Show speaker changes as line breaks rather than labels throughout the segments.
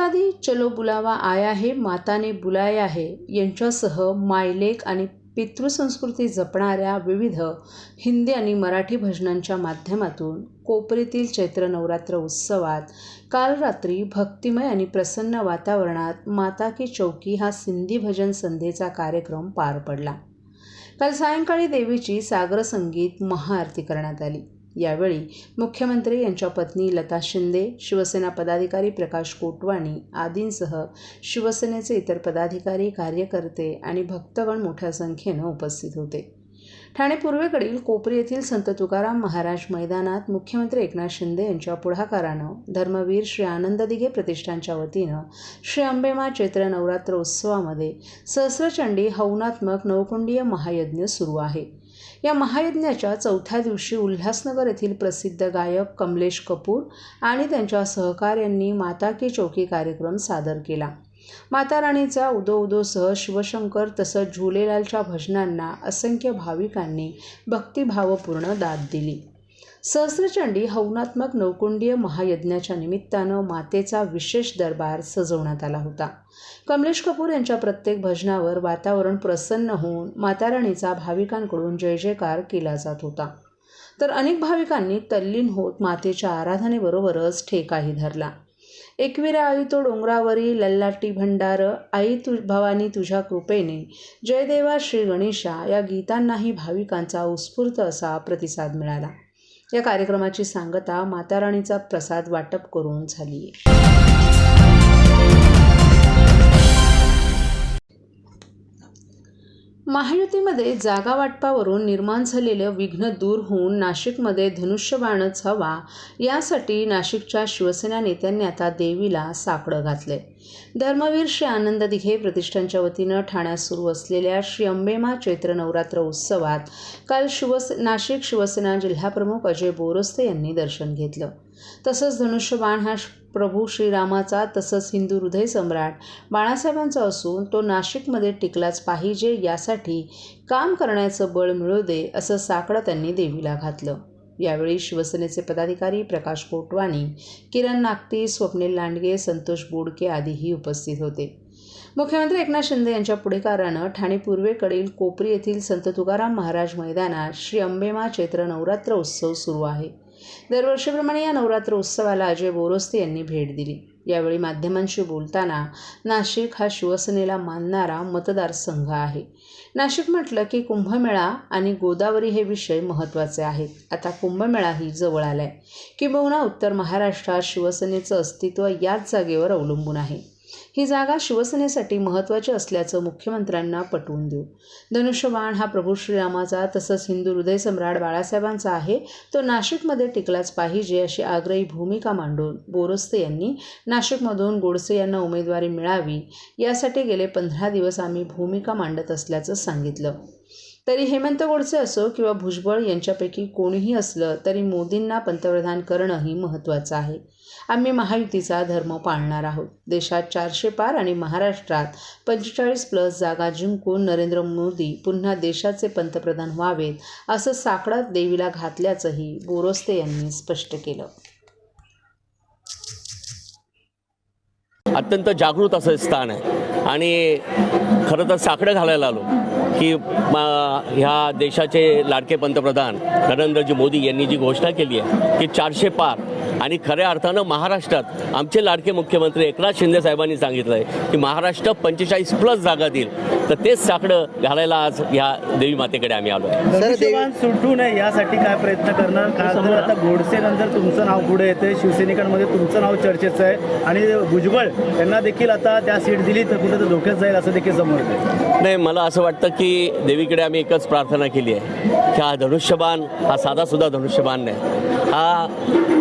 दादी चलो बुलावा आया है माताने बुलाया है. यांच्यासह मायलेक आणि पितृसंस्कृती जपणाऱ्या विविध हिंदी आणि मराठी भजनांच्या माध्यमातून कोपरीतील चैत्र नवरात्र उत्सवात काल रात्री भक्तिमय आणि प्रसन्न वातावरणात माता की चौकी हा सिंधी भजन संध्येचा कार्यक्रम पार पडला. काल सायंकाळी देवीची सागर संगीत महाआरती करण्यात आली. यावेळी मुख्यमंत्री यांच्या पत्नी लता शिंदे शिवसेना पदाधिकारी प्रकाश कोटवाणी आदींसह शिवसेनेचे इतर पदाधिकारी कार्यकर्ते आणि भक्तगण मोठ्या संख्येनं उपस्थित होते. ठाणे पूर्वेकडील कोपरी येथील संत तुकाराम महाराज मैदानात मुख्यमंत्री एकनाथ शिंदे यांच्या पुढाकारानं धर्मवीर श्री आनंद दिघे प्रतिष्ठानच्या वतीनं श्री अंबेमा चैत्र नवरात्र उत्सवामध्ये सहस्रचंडी हवनात्मक नवकुंडीय महायज्ञ सुरू आहे. या महायज्ञाच्या चौथ्या दिवशी उल्हासनगर येथील प्रसिद्ध गायक कमलेश कपूर आणि त्यांच्या सहकाऱ्यांनी माता की चौकी कार्यक्रम सादर केला. माता राणीचा उदो उदोसह शिवशंकर तसंच झुलेलालच्या भजनांना असंख्य भाविकांनी भक्तिभावपूर्ण दाद दिली. सहस्रचंडी हवनात्मक नौकुंडीय महायज्ञाच्या निमित्तानं मातेचा विशेष दरबार सजवण्यात आला होता. कमलेश कपूर यांच्या प्रत्येक भजनावर वातावरण प्रसन्न होऊन माताराणीचा भाविकांकडून जय जयकार केला जात होता. तर अनेक भाविकांनी तल्लीन होत मातेच्या आराधनेबरोबरच ठेकाही धरला. एकविरा आई तो डोंगरावरी लल्लाटी भंडार आई तु भवानी तुझ्या कृपेने जयदेवा श्री गणेशा या गीतांनाही भाविकांचा उत्स्फूर्त असा प्रतिसाद मिळाला. या कार्यक्रमाची सांगता माताराणीचा प्रसाद वाटप करून झाली महायुतीमध्ये जागा वाटपावरून निर्माण झालेलं विघ्न दूर होऊन नाशिकमध्ये धनुष्यबाणच हवा यासाठी नाशिकच्या शिवसेना नेत्यांनी आता देवीला साकडं घातलंय. धर्मवीर श्री आनंद दिघे प्रतिष्ठानच्या वतीनं ठाण्यात सुरू असलेल्या श्री अंबेमा चैत्र नवरात्र उत्सवात काल शिवस नाशिक शिवसेना जिल्हाप्रमुख अजय बोरस्ते यांनी दर्शन घेतलं. तसंच धनुष्यबाण हा प्रभू श्रीरामाचा तसंच हिंदू हृदय सम्राट बाळासाहेबांचा असून तो नाशिकमध्ये टिकलाच पाहिजे यासाठी काम करण्याचं बळ मिळू दे असं साकडं त्यांनी देवीला घातलं. यावेळी शिवसेनेचे पदाधिकारी प्रकाश कोटवाणी किरण नागती स्वप्नील लांडगे संतोष बोडके आदीही उपस्थित होते. मुख्यमंत्री एकनाथ शिंदे यांच्या पुढेकारानं ठाणे पूर्वेकडील कोपरी येथील संत तुकाराम महाराज मैदानात श्री अंबेमा चैत्र नवरात्र उत्सव सुरू आहे. दरवर्षीप्रमाणे या नवरात्र उत्सवाला अजय बोरोस्ते यांनी भेट दिली. यावेळी माध्यमांशी बोलताना नाशिक हा शिवसेनेला मानणारा मतदारसंघ आहे. नाशिक म्हटलं की कुंभमेळा आणि गोदावरी हे विषय महत्त्वाचे आहेत. आता कुंभमेळाही जवळ आला आहे किंबहुना उत्तर महाराष्ट्रात शिवसेनेचं अस्तित्व याच जागेवर अवलंबून आहे. ही जागा शिवसेनेसाठी महत्त्वाची असल्याचं मुख्यमंत्र्यांना पटवून देऊ. धनुष्यबाण हा प्रभू श्रीरामाचा तसंच हिंदू हृदय सम्राट बाळासाहेबांचा आहे. तो नाशिकमध्ये टिकलाच पाहिजे अशी आग्रही भूमिका मांडून बोरस्ते यांनी नाशिकमधून गोडसे यांना उमेदवारी मिळावी यासाठी गेले पंधरा दिवस आम्ही भूमिका मांडत असल्याचं सांगितलं. तरी हेमंत गोडसे असो किंवा भुजबळ यांच्यापैकी कोणीही असलं तरी मोदींना पंतप्रधान करणंही महत्त्वाचं आहे. आम्ही महायुतीचा धर्म पाळणार आहोत. देशात चारशे पार आणि महाराष्ट्रात पंचेचाळीस प्लस जागा जिंकून नरेंद्र मोदी पुन्हा देशाचे पंतप्रधान व्हावेत असं साकडात देवीला घातल्याचंही गोरस्ते यांनी स्पष्ट केलं.
अत्यंत जागृत असं स्थान आहे. आणि खरं तर साकडं घालायला आलो. की ह्या देशाचे लाडके पंतप्रधान नरेंद्रजी मोदी यांनी जी घोषणा केली आहे की चारशे पार आणि खऱ्या अर्थानं महाराष्ट्रात आमचे लाडके मुख्यमंत्री एकनाथ शिंदे साहेबांनी सांगितलं आहे की महाराष्ट्र पंचेचाळीस प्लस जागा देईल. तर तेच साकडं घालायला आज ह्या देवी मातेकडे आम्ही आलो
सुटू नये यासाठी काय प्रयत्न करणार? का तर आता गोडसे नंतर तुमचं नाव पुढे येते. शिवसैनिकांमध्ये तुमचं नाव चर्चेचं आहे. आणि भुजबळ यांना देखील आता त्या सीट दिली तर कुठं तर धोक्यात जाईल असं देखील समोर
नाही मला असं वाटतं की देवीकडे आम्ही एकच प्रार्थना केली आहे. की हा धनुष्यबाण हा साधासुद्धा धनुष्यबाण नाही. हा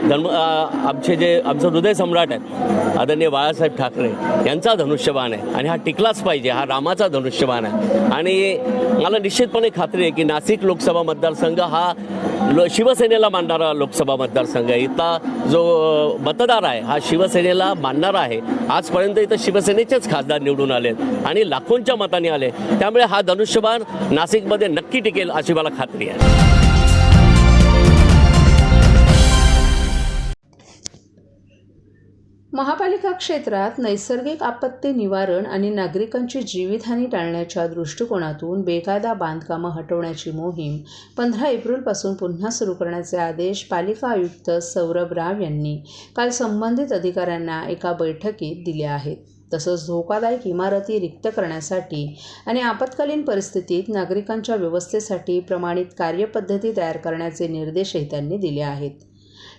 धर्म आमचे जे आमचं हृदय सम्राट आहेत आदरणीय बाळासाहेब ठाकरे यांचा धनुष्यबाण आहे आणि हा टिकलाच पाहिजे हा रामाचा धनुष्यबाण आहे. आणि मला निश्चितपणे खात्री आहे की नाशिक लोकसभा मतदारसंघ हा लो शिवसेनेला मानणारा लोकसभा मतदारसंघ आहे. इथला जो मतदार आहे हा शिवसेनेला मानणारा आहे. आजपर्यंत इथं शिवसेनेचेच खासदार निवडून आले आणि लाखोंच्या मताने आले. त्यामुळे हा धनुष्यबाण नाशिकमध्ये नक्की टिकेल अशी मला खात्री आहे.
महापालिका क्षेत्रात नैसर्गिक आपत्ती निवारण आणि नागरिकांची जीवितहानी टाळण्याच्या दृष्टिकोनातून बेकायदा बांधकामं हटवण्याची मोहीम पंधरा एप्रिलपासून पुन्हा सुरू करण्याचे आदेश पालिका आयुक्त सौरभ राव यांनी काल संबंधित अधिकाऱ्यांना एका बैठकीत दिले आहेत. तसंच धोकादायक इमारती रिक्त करण्यासाठी आणि आपत्कालीन परिस्थितीत नागरिकांच्या व्यवस्थेसाठी प्रमाणित कार्यपद्धती तयार करण्याचे निर्देशही त्यांनी दिले आहेत.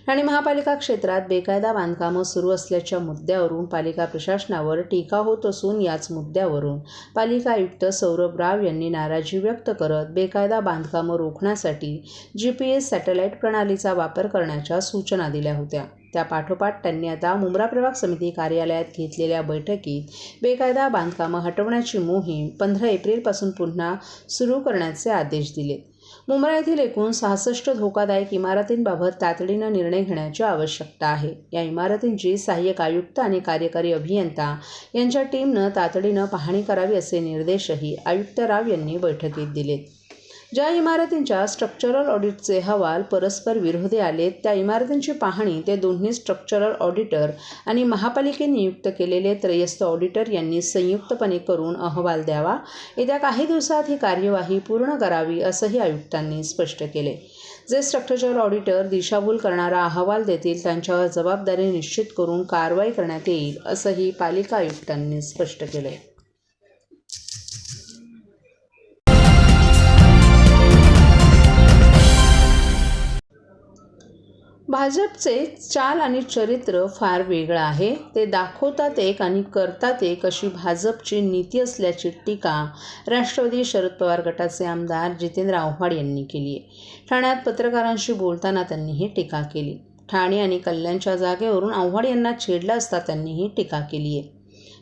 ठाणे महापालिका क्षेत्रात बेकायदा बांधकामं सुरू असल्याच्या मुद्द्यावरून पालिका प्रशासनावर टीका होत असून याच मुद्द्यावरून पालिका आयुक्त सौरभ राव यांनी नाराजी व्यक्त करत बेकायदा बांधकामं रोखण्यासाठी जी पी एस सॅटेलाईट प्रणालीचा वापर करण्याच्या सूचना दिल्या होत्या. त्या पाठोपाठ त्यांनी आता मुंब्रा प्रभाग समिती कार्यालयात घेतलेल्या बैठकीत बेकायदा बांधकामं हटवण्याची मोहीम पंधरा एप्रिलपासून पुन्हा सुरू करण्याचे आदेश दिले. मुंबई येथील एकूण सहासष्ट धोकादायक इमारतींबाबत तातडीनं निर्णय घेण्याची आवश्यकता आहे. या इमारतींची सहाय्यक आयुक्त आणि कार्यकारी अभियंता यांच्या टीमनं तातडीनं पाहणी करावी असे निर्देशही आयुक्त राव यांनी बैठकीत दिलेत. ज्या इमारतींच्या स्ट्रक्चरल ऑडिटचे अहवाल परस्पर विरोधी आलेत त्या इमारतींची पाहणी ते दोन्ही स्ट्रक्चरल ऑडिटर आणि महापालिकेने नियुक्त केलेले त्रयस्थ ऑडिटर यांनी संयुक्तपणे करून अहवाल द्यावा. येत्या काही दिवसात ही कार्यवाही पूर्ण करावी असंही आयुक्तांनी स्पष्ट केले. जे स्ट्रक्चरल ऑडिटर दिशाभूल करणारा अहवाल देतील त्यांच्यावर जबाबदारी निश्चित करून कारवाई करण्यात येईल असंही पालिका आयुक्तांनी स्पष्ट केलं. भाजपचे चाल आणि चरित्र फार वेगळं आहे. ते दाखवतात एक आणि करतात एक अशी भाजपची नीती असल्याची टीका राष्ट्रवादी शरद पवार गटाचे आमदार जितेंद्र आव्हाड यांनी केली आहे. ठाण्यात पत्रकारांशी बोलताना त्यांनी ही टीका केली. ठाणे आणि कल्याणच्या जागेवरून आव्हाड यांना छेडलं असता त्यांनी ही टीका केली आहे.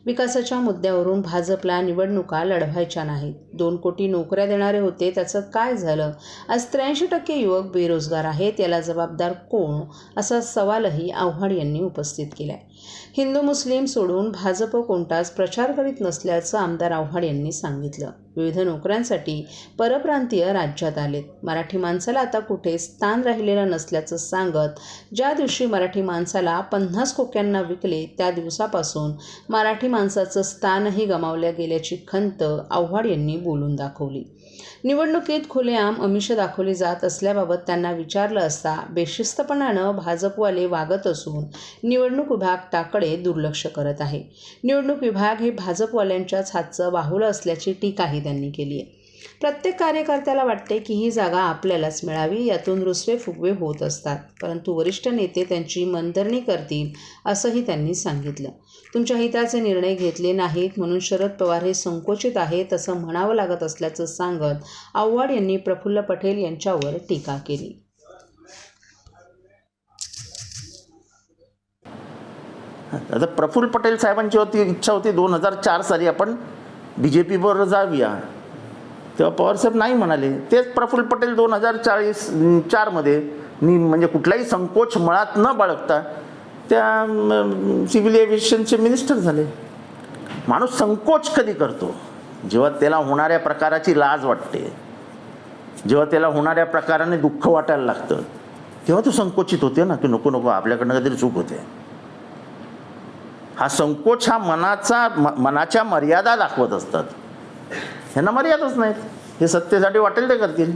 विकासाच्या मुद्द्यावरून भाजपला निवडणुका लढवायच्या नाहीत. दोन कोटी नोकऱ्या देणारे होते त्याचं काय झालं? आज त्र्याऐंशी टक्के युवक बेरोजगार आहेत याला जबाबदार कोण? असा सवालही आव्हाड यांनी उपस्थित केला आहे हिंदू मुस्लिम सोडून भाजप कोणताच प्रचार करीत नसल्याचं आमदार आव्हाड यांनी सांगितलं. विविध नोकऱ्यांसाठी परप्रांतीय राज्यात आलेत. मराठी माणसाला आता कुठे स्थान राहिलेलं नसल्याचं सांगत ज्या दिवशी मराठी माणसाला पन्नास कोक्यांना विकले त्या दिवसापासून मराठी माणसाचं स्थानही गमावल्या गेल्याची खंत आव्हाड यांनी बोलून दाखवली. निवडणुकीत खुलेआम अमिष दाखवली जात असल्याबाबत त्यांना विचारलं असता बेशिस्तपणानं भाजपवाले वागत असून निवडणूक विभाग त्याकडे दुर्लक्ष करत आहे. निवडणूक विभाग हे भाजपवाल्यांच्याच हातचं बाहुलं असल्याची टीकाही त्यांनी केली आहे प्रत्येक कार्यकर्त्याला वाटते की ही जागा आपल्यालाच मिळावी यातून रुसवे फुगवे होत असतात. परंतु वरिष्ठ नेते त्यांची मनधरणी करतील असंही त्यांनी सांगितलं. तुमच्या हिताचे निर्णय घेतले नाहीत म्हणून शरद पवार हे संकोचित आहेत असं म्हणावं लागत असल्याचं सांगत आव्हाड यांनी प्रफुल्ल पटेल यांच्यावर टीका केली.
आता प्रफुल्ल पटेल साहेबांची होती इच्छा होती दोन हजार चार साली आपण बी जे पीबरोबर जाऊया. तेव्हा पवारसाहेब नाही म्हणाले. तेच प्रफुल्ल पटेल दोन हजार चाळीस चारमध्ये. नि म्हणजे कुठलाही संकोच मळात न बाळगता त्या सिव्हिल एव्हिएशनचे मिनिस्टर झाले. माणूस संकोच कधी करतो? जेव्हा त्याला होणाऱ्या प्रकाराची लाज वाटते. जेव्हा त्याला होणाऱ्या प्रकाराने दुःख वाटायला लागतं. तेव्हा तो संकोचित होते ना की नको नको आपल्याकडनं काहीतरी चूक होते. हा संकोच हा मनाचा म- मनाच्या मर्यादा दाखवत असतात. ह्यांना मर्यादाच नाहीत. हे सत्तेसाठी वाटेल ते करतील.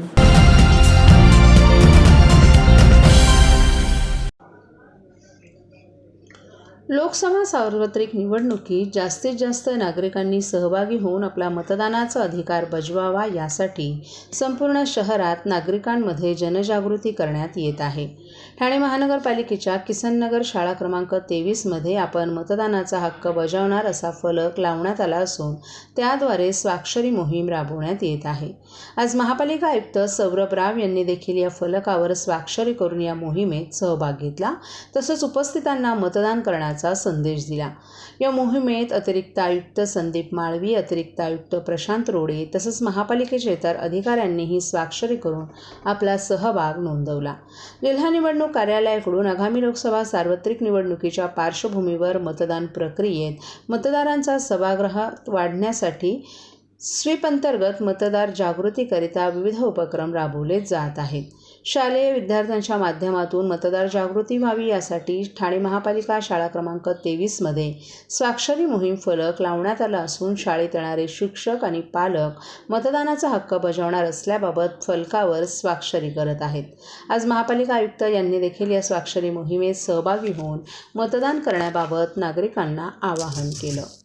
लोकसभा सार्वत्रिक निवडणुकीत जास्तीत जास्त नागरिकांनी सहभागी होऊन आपला मतदानाचा अधिकार बजवावा यासाठी संपूर्ण शहरात नागरिकांमध्ये जनजागृती करण्यात येत आहे. ठाणे महानगरपालिकेच्या किसननगर शाळा क्रमांक तेवीसमध्ये आपण मतदानाचा हक्क बजावणार असा फलक लावण्यात आला असून त्याद्वारे स्वाक्षरी मोहीम राबवण्यात येत आहे. आज महापालिका आयुक्त सौरभ राव यांनी देखील या फलकावर स्वाक्षरी करून या मोहिमेत सहभाग घेतला. तसंच उपस्थितांना मतदान करण्याचा संदेश दिला. या मोहिमेत अतिरिक्त आयुक्त संदीप माळवी अतिरिक्त आयुक्त प्रशांत रोडे तसंच महापालिकेचे इतर अधिकाऱ्यांनीही स्वाक्षरी करून आपला सहभाग नोंदवला. जिल्हा निवडणूक कार्यालयाकडून आगामी लोकसभा सार्वत्रिक निवडणुकीच्या पार्श्वभूमीवर मतदान प्रक्रियेत मतदारांचा सभागृह वाढण्यासाठी स्वीप अंतर्गत मतदार जागृतीकरिता विविध उपक्रम राबवले जात आहेत. शालेय विद्यार्थ्यांच्या माध्यमातून मतदार जागृती व्हावी यासाठी ठाणे महापालिका शाळा क्रमांक तेवीसमध्ये स्वाक्षरी मोहीम फलक लावण्यात आला असून शाळेत येणारे शिक्षक आणि पालक मतदानाचा हक्क बजावणार असल्याबाबत फलकावर स्वाक्षरी करत आहेत. आज महापालिका आयुक्त यांनी देखील या स्वाक्षरी मोहिमेत सहभागी होऊन मतदान करण्याबाबत नागरिकांना आवाहन केलं.